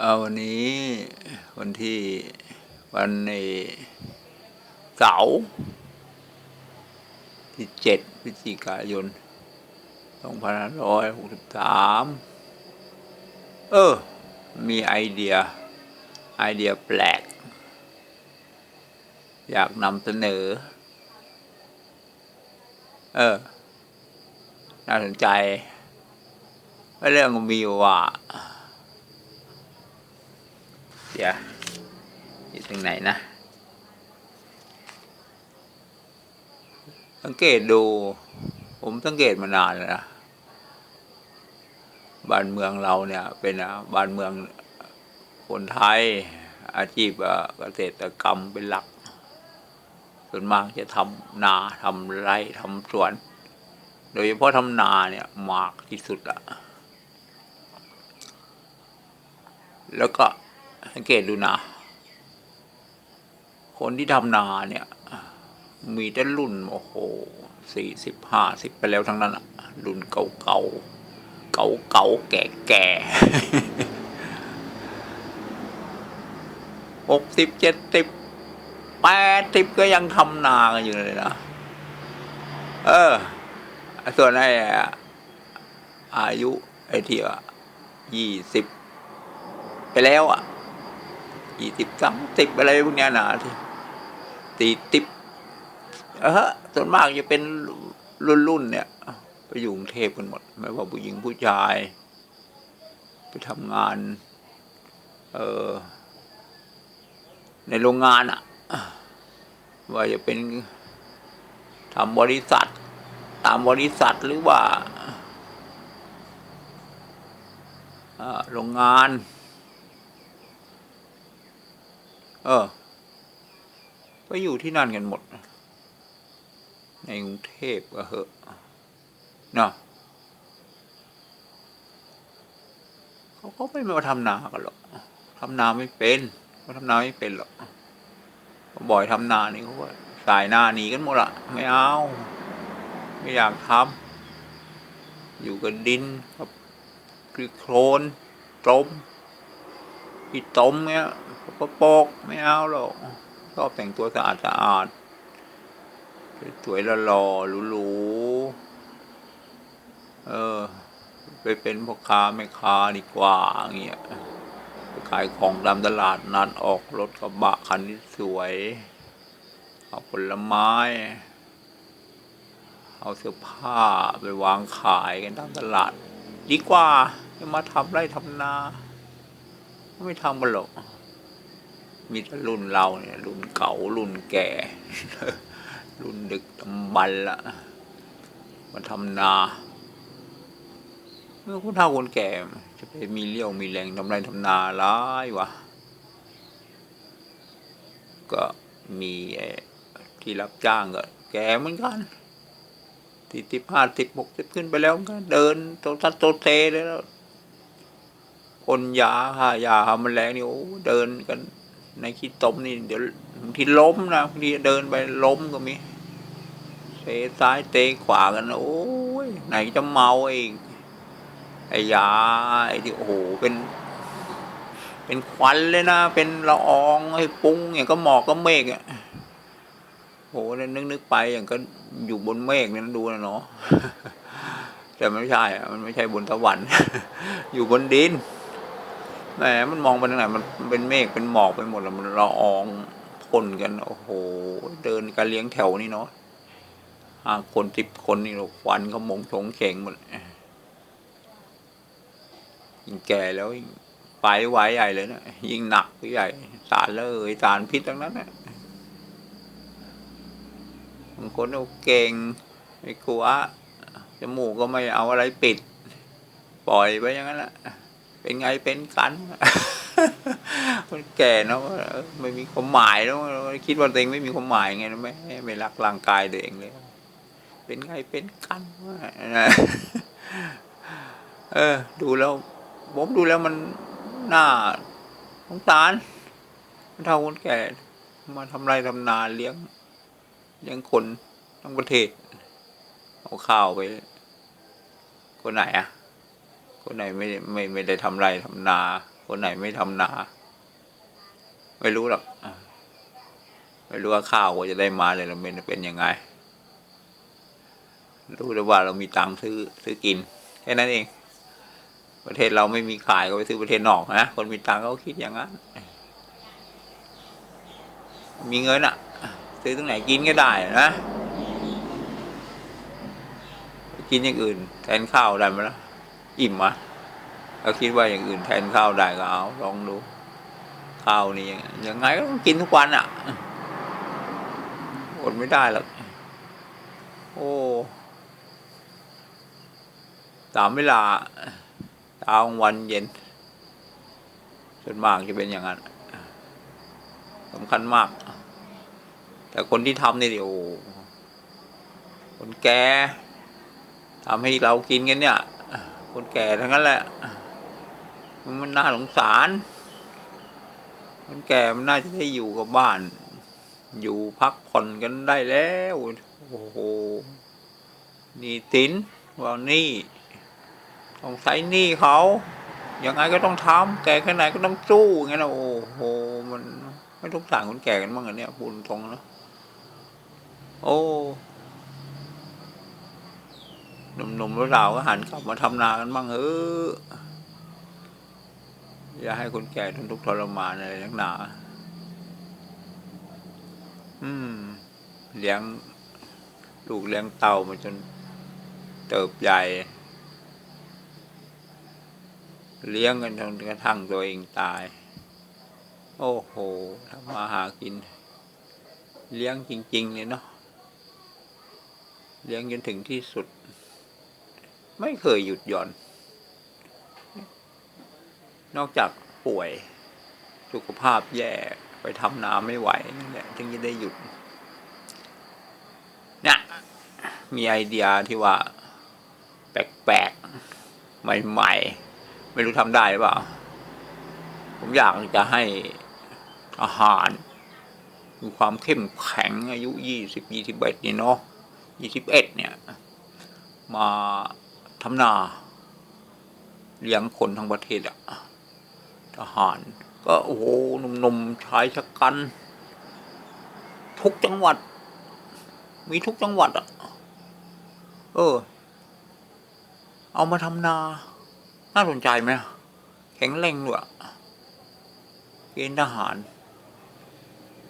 เอาวันนี้วันที่วันในเสาร์ที่เจ็ดพฤศจิกายนสองพันร้อยหกสิบสามเออ มีไอเดีย ไอเดียแปลก อยากนำเสนอ เออ น่าสนใจเรื่องมีว่า เดี๋ยวอยู่ตรงไหนนะ สังเกตดู ผมสังเกตมานานแล้วนะบ้านเมืองเราเนี่ย เป็นบ้านเมืองคนไทย อาชีพเกษตรกรรมเป็นหลัก ส่วนมากจะทำนาทำไร่ทำสวน โดยเฉพาะทำนาเนี่ยมากที่สุดอะแล้วก็ สังเกตดูนะ คนที่ทำนาเนี่ย มีแต่รุ่นโอ้โหสี่สิบห้าสิบไปแล้วทั้งนั้นอะรุ่นเก่าเก่าเก่าเก่าแก่แก่หกสิบเจ็ดสิบแปดสิบก็ยังทำนากันอยู่เลยนะ เออ ส่วนไอ้อายุไอ้ที่ว่ายี่สิบไปแล้วอะ ยี่สิบสามสิบอะไรพวกนี้นะที่ตีติบเออส่วนมากจะเป็นรุ่นรุ่นเนี่ยไปอยู่กรุงเทพกันหมด ไม่ว่าผู้หญิงผู้ชาย ไปทำงาน เออในโรงงานอะว่าจะเป็นทำบริษัท ตามบริษัทหรือว่าโรงงาน เออ ไปอยู่ที่นั่นกันหมด ในกรุงเทพก็เหอะเนาะเขาก็ไม่มาทำนากันหรอกทำนาไม่เป็นเขาทำนาไม่เป็นหรอกบ่อยทำนานี่เขาก็สายหน้าหนีกันหมดละไม่เอา ไม่อยากทำอยู่กับดินกับคือโคลนตม พี่ต้มเงี้ยปกปกไม่เอาหรอกชอบแต่งตัวสะอาดสะอาดสวยๆหล่อๆหรูๆเออ ไปเป็นพ่อค้าแม่ค้าดีกว่าเงี้ยไปขายของตามตลาดนัดออกรถกระบะคันที่สวย เอาผลไม้ เอาเสื้อผ้าไปวางขายกันตามตลาด ดีกว่าจะมาทำไร่ทำนา ไม่ทำกันหรอก มีแต่รุ่นเราเนี่ย รุ่นเก่า รุ่นแก่ รุ่นดึกดำบรรพ์ละมาทำนาเมื่อคนเฒ่าคนแก่ จะไปมีเลี้ยวมีแรงทำไรทำนาร้ายวะก็มีที่รับจ้างก็แก่เหมือนกันสี่สิบห้าสิบหกสิบขึ้นไปแล้วก็เดินโตตัดโตเตเลยแล้ว คนยาหายาหาแมลงนี่โอ้เดินกันในขี้ตมนี่เดี๋ยวบางทีล้มนะบางทีเดินไปล้มก็มีเตะซ้ายเตะขวากันโอ้ยไหนจะเมาเอีกไอ้ยาไอ้ที่โอ้โหเป็น เป็นควันเลยนะ เป็นละอองไอ้ปุ้งอย่างก็หมอกก็เมฆอะโหเนี่ยนึกนึกไปอย่างก็อยู่บนเมฆนี่นดูนะเนาะแต่มันไม่ใช่อะมันไม่ใช่บนสวรรค์อยู่บนดิน แหมมันมองไปทางไหนมันเป็นเมฆเป็นหมอกไปหมดแล้วมันละอองพ่นกัน โอ้โห เดินกันเลี้ยงแถวนี่เนาะห้าคนสิบคนนี่เราควันเขามงชงเฉงหมดยิ่งแก่แล้วยิ่งไปไว้ใหญ่เลยนะยิ่งหนักไปใหญ่ สารเลยสารพิษทั้งนั้นนะบางคนเอาเก่งไม่กลัวจมูกก็ไม่เอาอะไรปิด ปล่อยไปอย่างนั้นแหละ เป็นไงเป็นกันคนแก่เนาะไม่มีความหมายแล้วคิดว่าตัวเองไม่มีความหมายไงไม่ไม่รักร่างกายตัวเองเลย เป็นไงเป็นกันนะเออ ดูแล้ว ผมดูแล้วมันหน่าสงสารมันเท่าคนแก่ มาทำไรทำนาเลี้ยงเลี้ยงคนทั้งประเทศเอาข้าวไป คนไหนอะ คนไหนไม่ไม่ไม่ได้ทำไรทำนา คนไหนไม่ทำนา ไม่รู้หรอกไม่รู้ว่าข้าวว่าจะได้มาเลยเราเป็นเป็นยังไง รู้แต่ว่าเรามีตังค์ซื้อซื้อกินแค่นั้นเอง ประเทศเราไม่มีขายก็ไปซื้อประเทศนอกนะคนมีตังค์เขาคิดอย่างนั้นมีเงินอะซื้อตรงไหนกินก็ได้นะ กินอย่างอื่น แทนข้าวได้ไหมล่ะ อิ่มมะเราคิดว่าอย่างอื่นแทนข้าวได้ก็เอาลองดูข้าวนี่ยังยังไงก็ต้องกินทุกวันอะ่ะอดไม่ได้หรอกโอ้สามเวลาเช้ากลางวันเย็นส่วนมากจะเป็นอย่างนั้นสำคัญมาก แต่คนที่ทำนี่เดี๋ยวคนแก่ทำให้เรากินกันเนี่ย คนแก่ทั้งนั้นแหละ มันน่าสงสาร คนแก่มันน่าจะได้อยู่กับบ้าน อยู่พักผ่อนกันได้แล้ว โอ้โห นี่ตินว่านี่ต้องใช้หนี้เขายังไงก็ต้องทำแก่แค่ไหนก็ต้องสู้อย่างนี้นะโอ้โห มันไม่ต้องสั่งคนแก่กันบ้างเหรอเนี่ยพูดตรงนะโอ้ หนุ่มๆแล้วเราก็หันกลับมาทำนากันบ้างเอออย่าให้คนแก่ทนทุกข์ทรมานอะไรนักหนา อืม เลี้ยงลูกเลี้ยงเต่ามาจนเติบใหญ่ เลี้ยงกันจนกระทั่งตัวเองตาย โอ้โหทำมาหากิน เลี้ยงจริง ๆ เลยเนาะเลี้ยงจนถึงที่สุด ไม่เคยหยุดหย่อน นอกจากป่วย สุขภาพแย่ไปทำนาไม่ไหวนี่แหละถึงจะได้หยุดเนี่ยมีไอเดียที่ว่า แปลกๆ ใหม่ๆ ไม่รู้ทำได้หรือเปล่า ผมอยากจะให้อาหารมีความเข้มแข็งอายุยี่สิบยี่สิบเอ็ดนี่เนาะยี่สิบเอ็ดเนี่ย มา ทำนา เลี้ยงคนทั้งประเทศอะทหาร ก็โอ้โหหนุ่มๆชายชะกัน ทุกจังหวัด มีทุกจังหวัดอะเออ เอามาทำนา น่าสนใจไหมแข็งแรงด้วยเกณฑ์ทหาร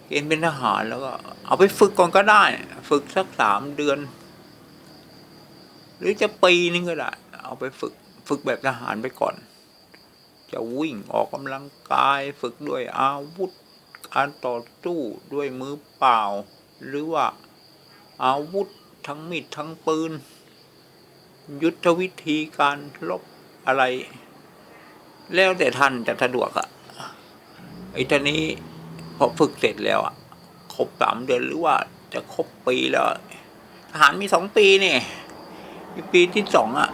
เกณฑ์เป็นทหารแล้วก็ เอาไปฝึกก่อนก็ได้ ฝึกสักสามเดือน หรือจะปีนึงก็ได้เอาไปฝึกฝึกแบบทหารไปก่อน จะวิ่งออกกำลังกายฝึกด้วยอาวุธการต่อสู้ด้วยมือเปล่า หรือว่าอาวุธทั้งมีดทั้งปืน ยุทธวิธีการลบอะไร แล้วแต่ท่านจะสะดวกอะไอ้ท่านี้พอฝึกเสร็จแล้วอะครบสามเดือนหรือว่าจะครบปีแล้วทหารมีสองปีนี่มี ปีที่สองอะ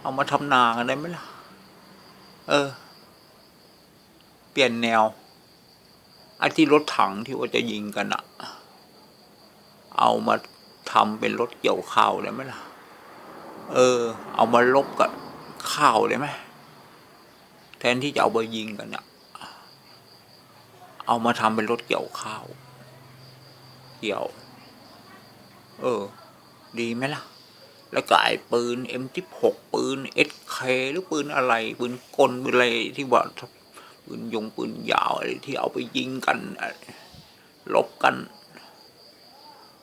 เอามาทำนากันได้ไหมล่ะ เออ เปลี่ยนแนวไอ้ที่รถถังที่ว่าจะยิงกันอะเอามาทำเป็นรถเกี่ยวข้าวได้ไหมล่ะ เออ เอามาลบกับข้าวได้ไหมแทนที่จะเอาไปยิงกันอะเอามาทำเป็นรถเกี่ยวข้าว เกี่ยว เออ ดีไหมล่ะ แล้วก็ไอ้ปืน M16 ปืน SK หรือปืนอะไร ปืนกลปืนอะไรที่ว่าปืนยงปืนยาวอะไรที่เอาไปยิงกันลบกัน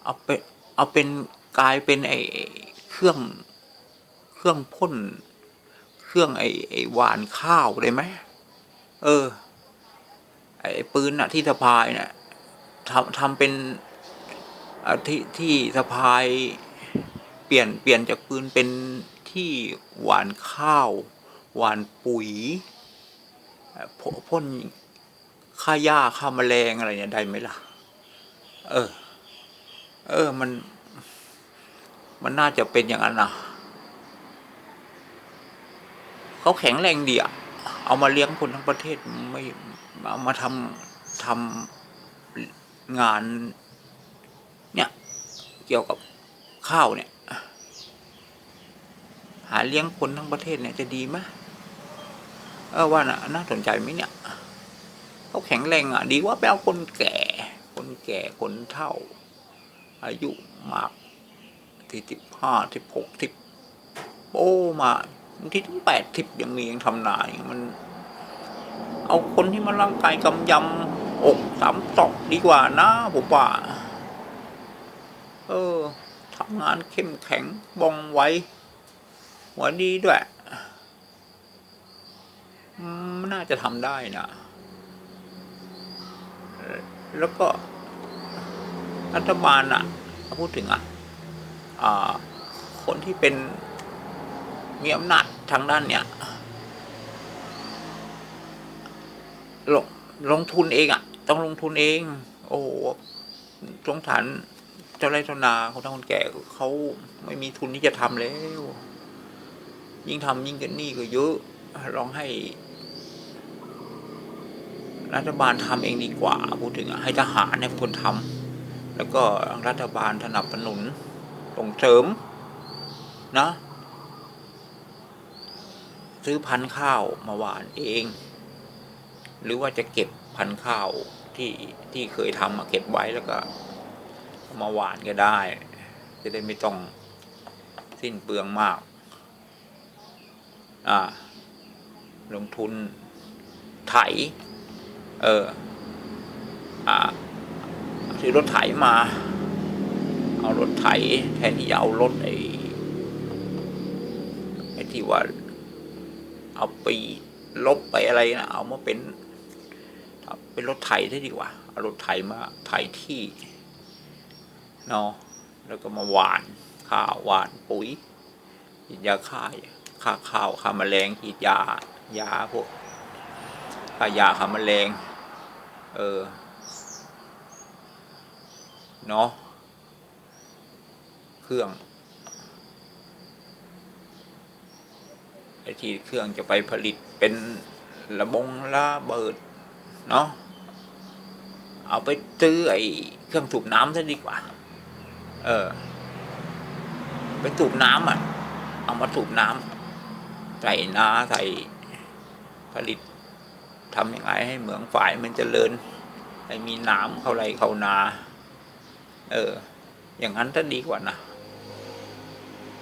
เอาไปเอาเป็นกลายเป็นไอ้เครื่องเครื่องพ่น เครื่องไอ้ไอ้หวานข้าวได้ไหมเออ ไอ้ปืนอะที่สะพายเนี่ยทำทำเป็นอที่ที่สะพาย เปลี่ยนเปลี่ยนจากปืนเป็นที่หวานข้าว หวานปุ๋ยพ่นฆ่าหญ้าฆ่าแมลงอะไรเนี่ยได้ไหมล่ะ เออ เออมัน มันน่าจะเป็นอย่างนั้นนะเขาแข็งแรงดีอะเอามาเลี้ยงคนทั้งประเทศไม่เอามาทำทำงาน เนี่ย เกี่ยวกับข้าวเนี่ยาเลี้ยงคนทั้งประเทศเนี่ยจะดีไหมเออว่าน่ะน่าสนใจไหมเนี่ยเขาแข็งแรงอะ ดีว่าไปเอาคนแก่ คนแก่คนเฒ่า อายุมากที่สิบห้าสิบหกสิบโอ้มาบางทีถึงแปดสิบยังมียังทำนายมัน เอาคนที่มันร่างกายกำยำอกสามตอกดีกว่านะผมว่าเออทำงานเข้มแข็งบองไว หัวดีด้วยมน่าจะทำได้นะแล้วก็รัฐบาลอะพูดถึงอะอ่าคนที่เป็นมีอำนาจทางด้านเนี้ยลงลงทุนเองอะ ต้องลงทุนเอง โอ้โหสงสารเจ้าไร่เจ้านาคนเฒ่าคนแก่เขาไม่มีทุนที่จะทำแล้ว ยิ่งทำยิ่งกันหนี้ก็เยอะลองให้รัฐบาลทำเองดีกว่าพูดถึงให้ทหารเนี่ยเป็นคนทำแล้วก็รัฐบาลสนับสนุนส่งเสริมนะซื้อพันธุ์ข้าวมาหวานเอง หรือว่าจะเก็บพันธุ์ข้าวที่ที่เคยทำมาเก็บไว้แล้วก็มาหวานก็ได้ จะได้ไม่ต้องสิ้นเปลืองมาก ลงทุนไถ เอออ่าซื้อรถไถมา เอารถไถแทนที่จะเอารถไอ้ไอ้ที่ว่า เอาไปลบไปอะไรนะเอามาเป็น เป็นรถไถได้ดีกว่า เอารถไถมาไถที่เนาะแล้วก็มาหวานข้าวหวานปุ๋ยยาฆ่า ฆ่าข้าวฆ่าแมลงฉีดยายาพวกฆ่ายาฆ่าแมลงเออเนาะเครื่องไอที่เครื่องจะไปผลิตเป็นระบงระเบิด เนาะเอาไปซื้อไอเครื่องสูบน้ำซะดีกว่า เออ ไปสูบน้ำอะ เอามาสูบน้ำ ใส่นาใส่ผลิตทำยังไงให้เหมืองฝายมันเจริญ ให้มีน้ำเข้าไรเข้านา เออ อย่างนั้นจะดีกว่านะ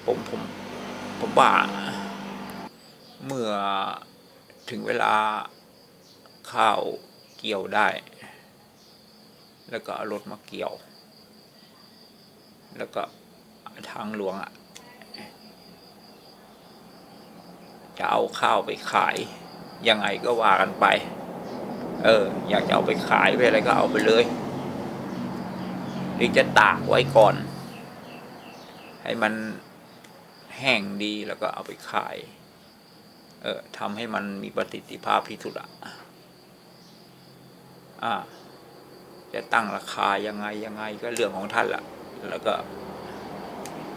ผมผมผมว่าเมื่อถึงเวลาข้าวเกี่ยวได้ แล้วก็รถมาเกี่ยว แล้วก็ทางหลวงอะ จะเอาข้าวไปขาย ยังไงก็ว่ากันไป เออ อยากจะเอาไปขายไปอะไรก็เอาไปเลยหรือจะตากไว้ก่อน ให้มันแห้งดีแล้วก็เอาไปขาย เออทำให้มันมีประสิทธิภาพที่สุดอะอ่า จะตั้งราคายังไงยังไงก็เรื่องของท่านละแล้วก็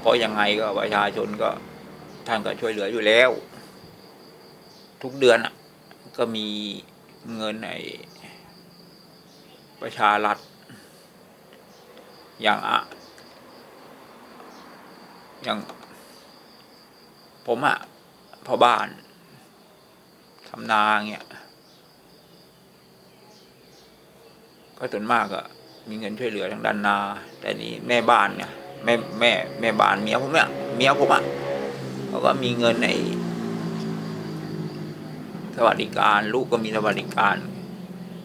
เพราะยังไงก็ประชาชนก็ท่านก็ช่วยเหลืออยู่แล้ว ทุกเดือนอะก็มีเงินในประชารัฐ อย่างอะอย่าง ผมอะพ่อบ้านทำนาเงี้ยก็ส่วนมากอะมีเงินช่วยเหลือทางด้านนา แต่นี่แม่บ้านเนี่ยแม่แม่แม่บ้านเมียผมเนี่ยเมียผมอะเขาก็มีเงินใน สวัสดิการ ลูกก็มีสวัสดิการ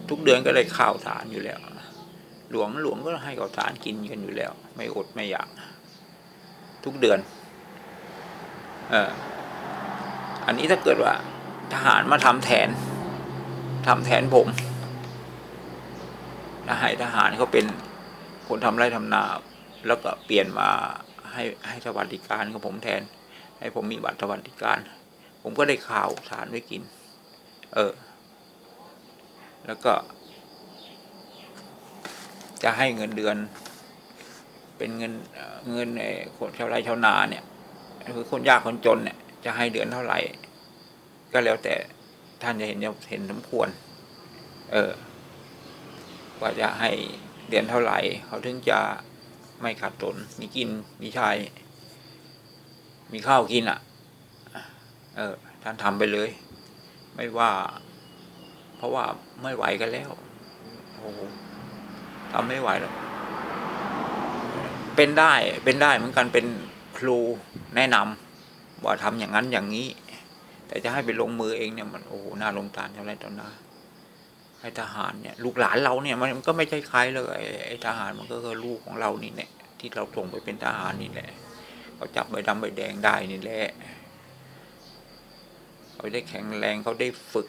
ทุกเดือนก็ได้ข้าวสารอยู่แล้ว หลวงหลวงก็ให้ข้าวสารกินกันอยู่แล้ว ไม่อดไม่อยาก ทุกเดือน เอออันนี้ถ้าเกิดว่า ทหารมาทำแทนทำแทนผมถ้าให้ทหารเขาเป็นคนทำไร่ทำนา แล้วก็เปลี่ยนมาให้ให้สวัสดิการกับผมแทน ให้ผมมีบัตรสวัสดิการ ผมก็ได้ข่าวสารไว้กิน เออ แล้วก็ จะให้เงินเดือน เป็นเงินเเงินไอ้คนชาวไร่ชาวนาเนี่ยคือคนยากคนจนเนี่ย จะให้เดือนเท่าไหร่ ก็แล้วแต่ท่านจะเห็นเห็นสมควร เออ ว่าจะให้เดือนเท่าไหร่ เขาถึงจะไม่ขาดตนมีกินมีใช้มีข้าวกินอะ เออ ท่านทำไปเลย ไม่ว่า เพราะว่าไม่ไหวกันแล้วโอ้โหทำไม่ไหวแล้ว เป็นได้เป็นได้เหมือนกันเป็นครูแนะนำว่าทำอย่างนั้นอย่างนี้ แต่จะให้ไปลงมือเองเนี่ยมันโอ้หน่าลงตาลเท่าไรตอนนาไอ้ทหารเนี่ย ลูกหลานเราเนี่ย มันก็ไม่ใช่ใครเลยไอ้ไอ้ทหารมันก็คือลูกของเรานี่แหละที่เราส่งไปเป็นทหารนี่แหละเขาจับใบดำใบแดงได้นี่แหละ เขาได้แข็งแรงเขาได้ฝึก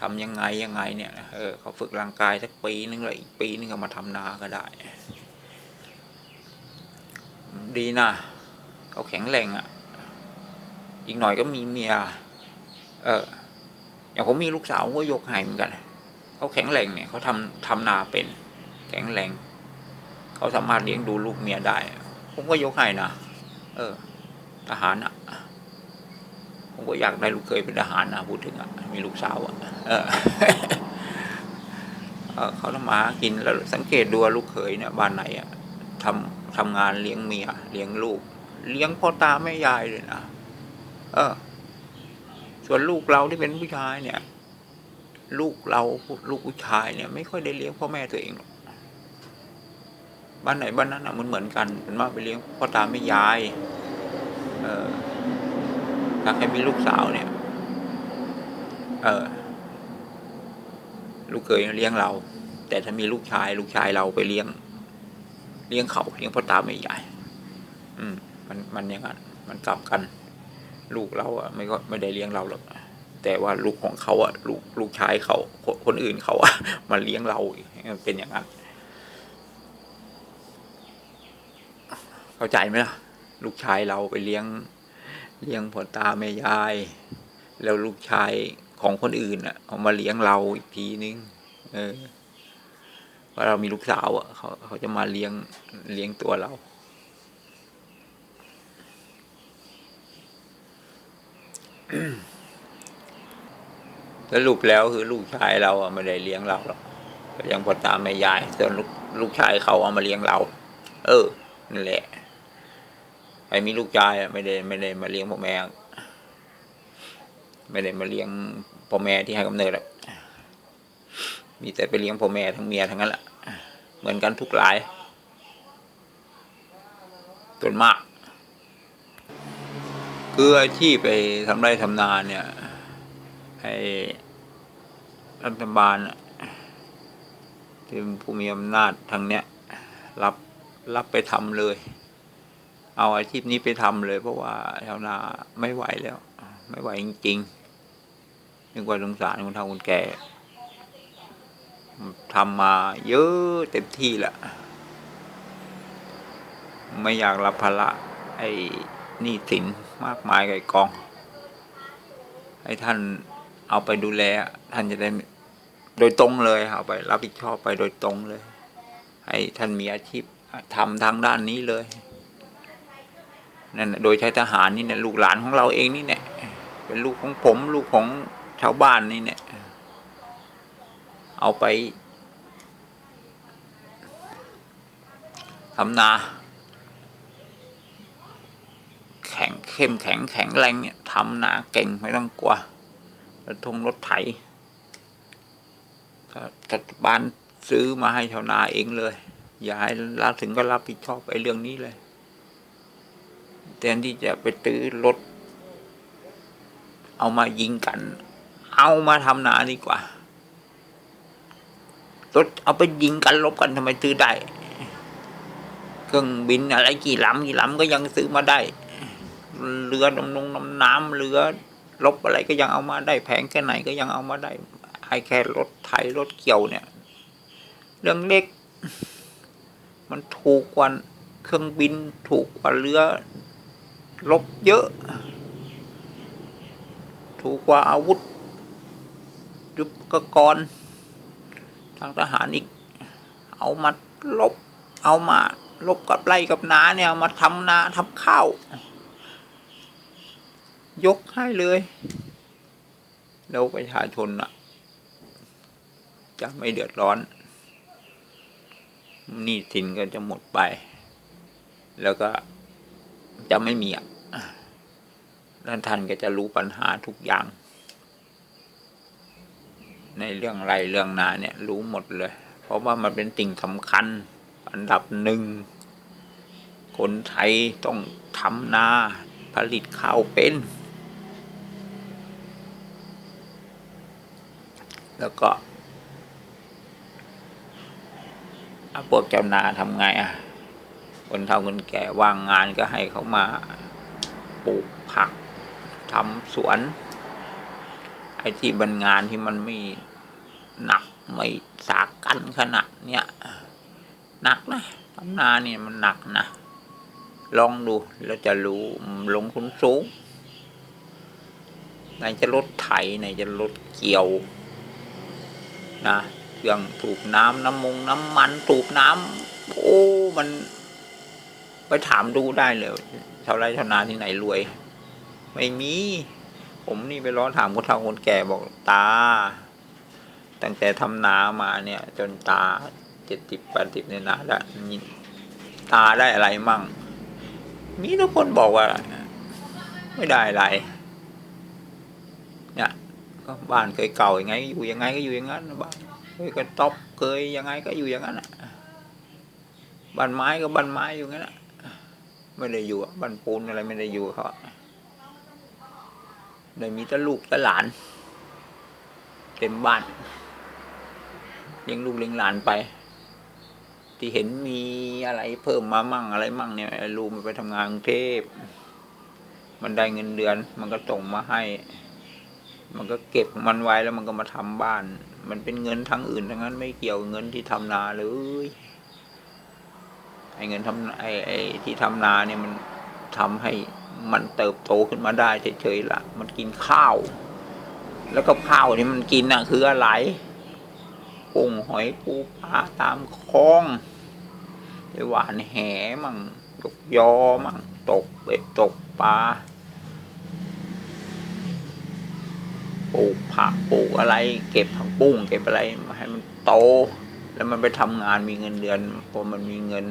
ทำยังไงยังไงเนี่ยเออเขาฝึกร่างกายสักปีนึงเลยอีกปีนึงก็มาทำนาก็ได้ ดีนะเขาแข็งแรงอะ อีกหน่อยก็มีเมีย เอออย่างผมมีลูกสาวก็ยกให้เหมือนกันเขาแข็งแรงเนี่ยเขาทำทำนาเป็น แข็งแรงเขาสามารถเลี้ยงดูลูกเมียได้ ผมก็ยกให้นะเออ ทหารอะ ผมก็อยากได้ลูกเคยเป็นทหารนะพูดถึงอะมีลูกสาวอะเออเขาทำมากินแล้วสังเกตดูลูกเขยเนี่ยบ้านไหนอะทำทำงานเลี้ยงเมียเลี้ยงลูก เลี้ยงพ่อตาแม่ยายเลยนะเออ ส่วนลูกเราที่เป็นผู้ชายเนี่ย ลูกเราลูกผู้ชายเนี่ย ไม่ค่อยได้เลี้ยงพ่อแม่ตัวเองหรอกบ้านไหนบ้านนั้นอะมันเหมือนกันเป็นว่าไปเลี้ยงพ่อตาแม่ยาย เออ ถ้าใครมีลูกสาวเนี่ย เออ ลูกเคยเลี้ยงเรา แต่ถ้ามีลูกชาย ลูกชายเราไปเลี้ยง เลี้ยงเขาเลี้ยงพ่อตาแม่ยายอืม มันมันอย่างนั้นมันกลับกัน ลูกเราอะไม่ก็ไม่ได้เลี้ยงเราหรอกแต่ว่าลูกของเขาอะ ลูกลูกชายเขาคนคนอื่นเขาอะมาเลี้ยงเราอีกเป็นอย่างนั้นเข้าใจไหมล่ะ ลูกชายเราไปเลี้ยง เลี้ยงพ่อตาแม่ยาย แล้วลูกชายของคนอื่นอะเอามาเลี้ยงเราอีกทีนึง เออว่าเรามีลูกสาวอะเขาเขาจะมาเลี้ยงเลี้ยงตัวเรา สรุปแล้วคือลูกชายเราอะไม่ได้เลี้ยงเราหรอกยังพ่อตาแม่ยายส่วนลูกลูกชายเขาเอามาเลี้ยงเรา เออนั่นแหละ ไอ้มีลูกชายอะไม่ได้ไม่ได้มาเลี้ยงพ่อแม่ ไม่ได้มาเลี้ยงพ่อแม่ที่ให้กำเนิดหรอกมีแต่ไปเลี้ยงพ่อแม่ทั้งเมียทั้งนั้นแหละเหมือนกันทุกหลายส่วนมาก คืออาชีพไปทำไรทำนาเนี่ย ให้รัฐบาลที่ผู้มีอำนาจทางเนี้ย รับรับไปทำเลย เอาอาชีพนี้ไปทำเลย เพราะว่าชาวนาไม่ไหวแล้ว ไม่ไหวจริงๆนึกว่าสงสารคนเฒ่าคนแก่ทำมาเยอะเต็มที่แหละไม่อยากรับภาระไอ้นี้สินมากมายไก่กอง ให้ท่านเอาไปดูแล ท่านจะได้โดยตรงเลยเอาไป รับผิดชอบไปโดยตรงเลย ให้ท่านมีอาชีพทำทางด้านนี้เลย นั่นโดยใช้ทหารนี่เนี่ยลูกหลานของเราเองนี่เนี่ยเป็นลูกของผม ลูกของชาวบ้านนี่เนี่ยเอาไปทำนา แข็งเข้มแข็งแข็งแรงเนี่ยทำนาเก่งไม่ต้องกลัวรถทงรถไถรัฐบาลซื้อมาให้ชาวนาเองเลย อย่าให้รับถึงก็รับผิดชอบไอ้เรื่องนี้เลย แทนที่จะไปตื้อรถ เอามายิงกัน เอามาทำนาดีกว่ารถเอาไปยิงกันลบกันทำไมซื้อได้ เครื่องบินอะไรกี่ลำกี่ลำก็ยังซื้อมาได้ เรือดำนงน้ำน้ำเรือลบอะไรก็ยังเอามาได้แพงแค่ไหนก็ยังเอามาได้ไอแค่รถไถรถเกี่ยวเนี่ย เรื่องเล็ก มันถูกกว่าเครื่องบินถูกกว่าเรือ ลบเยอะ ถูกกว่าอาวุธยุทธกรทางทหารอีก เอามาลบ เอามาลบกับไร่กับนาเนี่ยามาทำนาทำข้าว ยกให้เลย แล้วประชาชนอะจะไม่เดือดร้อนหนี้สินก็จะหมดไป แล้วก็ จะไม่มีอะแล้วท่านก็จะรู้ปัญหาทุกอย่าง ในเรื่องไรเรื่องนาเนี่ย รู้หมดเลย เพราะว่ามันเป็นสิ่งสำคัญ อันดับหนึ่ง คนไทยต้องทำนาผลิตข้าวเป็น แล้วก็อะพวกเจ้านาทำไงอะ คนเฒ่าคนแก่ว่างงานก็ให้เขามาปลูกผักทำสวน ไอ้ที่บันงานที่มันไม่หนักไม่สากันขนาดเนี้ยหนักนะทำนาเนี่ยมันหนักนะลองดูแล้วจะรู้ลงทุนสูงไหนจะรถไถไหนจะรถเกี่ยวนะเครื่องสูบน้ำน้ำมงน้ำมันสูบน้ำโอ้มัน ไปถามดูได้เลยชาวไร่ชาวนาที่ไหนรวย ไม่มี ผมนี่ไปร้อถามคนเฒ่าคนแก่บอกตา ตั้งแต่ทำนามาเนี่ย จนตาเจ็ดสิบแปดสิบเนี่ยนะแล้วตาได้อะไรมั่ง มีทุกคนบอกว่า ไม่ได้อะไรเนี่ยก็บ้านเคยเก่ายังไง อยู่ยังไงก็อยู่อย่างนั้นบ้านเคยกระต๊อบเคยยังไงก็อยู่อย่างนั้นอะบ้านไม้ก็บ้านไม้อยู่งั้นอะ ไม่ได้อยู่บ้านปูนอะไรไม่ได้อยู่เขาเลยมีแต่ลูกแต่หลาน เต็มบ้านเลี้ยงลูกเลี้ยงหลานไป ที่เห็นมีอะไรเพิ่มมามั่งอะไรมั่งเนี่ยไอ้ลูกมันไปทำงานกรุงเทพมันได้เงินเดือน มันก็ส่งมาให้ มันก็เก็บมันไว้แล้วมันก็มาทำบ้าน มันเป็นเงินทางอื่นทั้งนั้นไม่เกี่ยวเงินที่ทำนาเลย อ้เงินทำไอ้ไอ้ที่ทำนาเนี่ยมันทำให้มันเติบโตขึ้นมาได้เฉยๆละมันกินข้าว แล้วก็ข้าวที่มันกินน่ะคืออะไรกุ้งหอยปูปลาตามคลองไปหวานแหมั่งตกยอมั่งตกเบ็ดตกปลาปลูกผักปลูกอะไร เก็บผักบุ้งเก็บอะไรมาให้มันโต แล้วมันไปทำงานมีเงินเดือนพอมันมีเงิน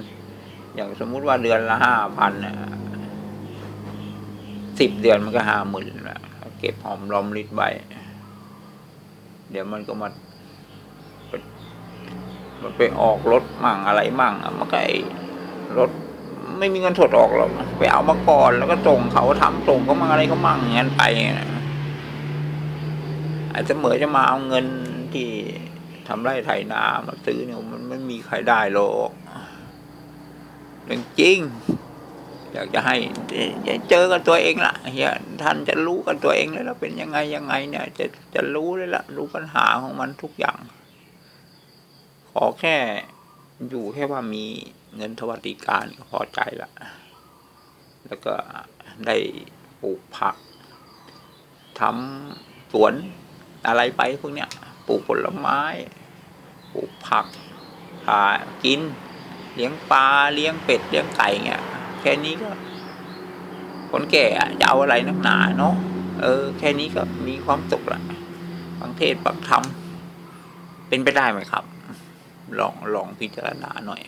อย่างสมมุติว่าเดือนละห้าพันน่ะสิบเดือนมันก็ห้าหมื่นละเก็บหอมรอมริดใบ เดี๋ยวมันก็มาไปมันไปออกรถมั่งอะไรมั่งมันก็ไอ้รถไม่มีเงินสดออกหรอกไปเอามาก่อนแล้วก็ส่งเขาทำส่งเขามั่งอะไรเขามั่งอย่างนั้นไปนะอาจจะเหมือจะมาเอาเงินที่ทำไร่ไถนามาซื้อเนี่ยมันไม่มีใครได้หรอก เรื่องจริง อยากจะให้เจอกับตัวเองละเฮียท่านจะรู้กับตัวเองเลยแล้วเป็นยังไงยังไงเนี่ย จะจะรู้เลยละรู้ปัญหาของมันทุกอย่าง ขอแค่อยู่แค่ว่ามีเงินสวัสดิการก็พอใจละแล้วก็ได้ปลูกผักทำสวนอะไรไปพวกเนี้ยปลูกผลไม้ ปลูกผักหากิน เลี้ยงปลาเลี้ยงเป็ดเลี้ยงไก่เงี้ยแค่นี้ก็คนแก่จะเอาอะไรนักหนาเนาะเออ แค่นี้ก็มีความสุขละฟังเทศฟังธรรมเป็นไปได้ไหมครับ ลองลองพิจารณาหน่อย